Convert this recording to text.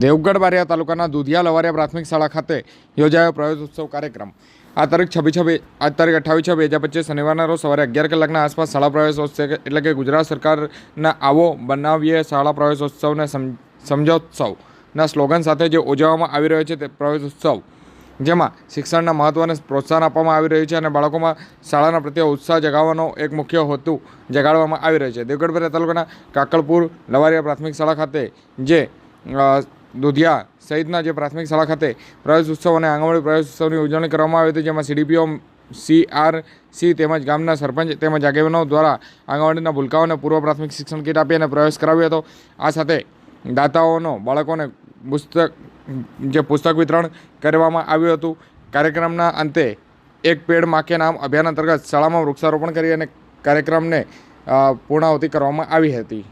દેવગઢ બારિયા તાલુકાના દુધિયા લવારિયા પ્રાથમિક શાળા ખાતે યોજાયો પ્રવેશોત્સવ કાર્યક્રમ. આ તારીખ છવ્વીસ છવ્વીસ આજ તારીખ અઠ્ઠાવીસ છ બે હજાર પચીસ શનિવારના રોજ સવારે અગિયાર કલાકના આસપાસ શાળા પ્રવેશોત્સવ એટલે કે ગુજરાત સરકારના આવો બનાવીએ શાળા પ્રવેશોત્સવને સમ- સમજોત્સવના સ્લોગન સાથે જે ઉજવવામાં આવી રહ્યો છે તે પ્રવેશોત્સવ. જેમાં શિક્ષણના મહત્ત્વને પ્રોત્સાહન આપવામાં આવી રહ્યું છે અને બાળકોમાં શાળાના પ્રત્યે ઉત્સાહ જગાવવાનો એક મુખ્ય હેતુ જગાડવામાં આવી રહ્યો છે. દેવગઢ તાલુકાના કાકળપુર લવારિયા પ્રાથમિક શાળા ખાતે જે દુધિયા સહિતના જે પ્રાથમિક શાળા ખાતે પ્રવેશ ઉત્સવ અને આંગણવાડી પ્રવેશ ઉત્સવની ઉજવણી કરવામાં આવી હતી, જેમાં સીડીપીઓ સી આર સી તેમજ ગામના સરપંચ તેમજ આગેવાનો દ્વારા આંગણવાડીના ભૂલકાઓને પૂર્વ પ્રાથમિક શિક્ષણ કીટ આપી અને પ્રવેશ કરાવ્યો હતો. આ સાથે દાતાઓનો, બાળકોને પુસ્તક, જે પુસ્તક વિતરણ કરવામાં આવ્યું હતું. કાર્યક્રમના અંતે એક પેડ માકે નામ અભિયાન અંતર્ગત શાળામાં વૃક્ષારોપણ કરી અને કાર્યક્રમને પૂર્ણાહુતિ કરવામાં આવી હતી.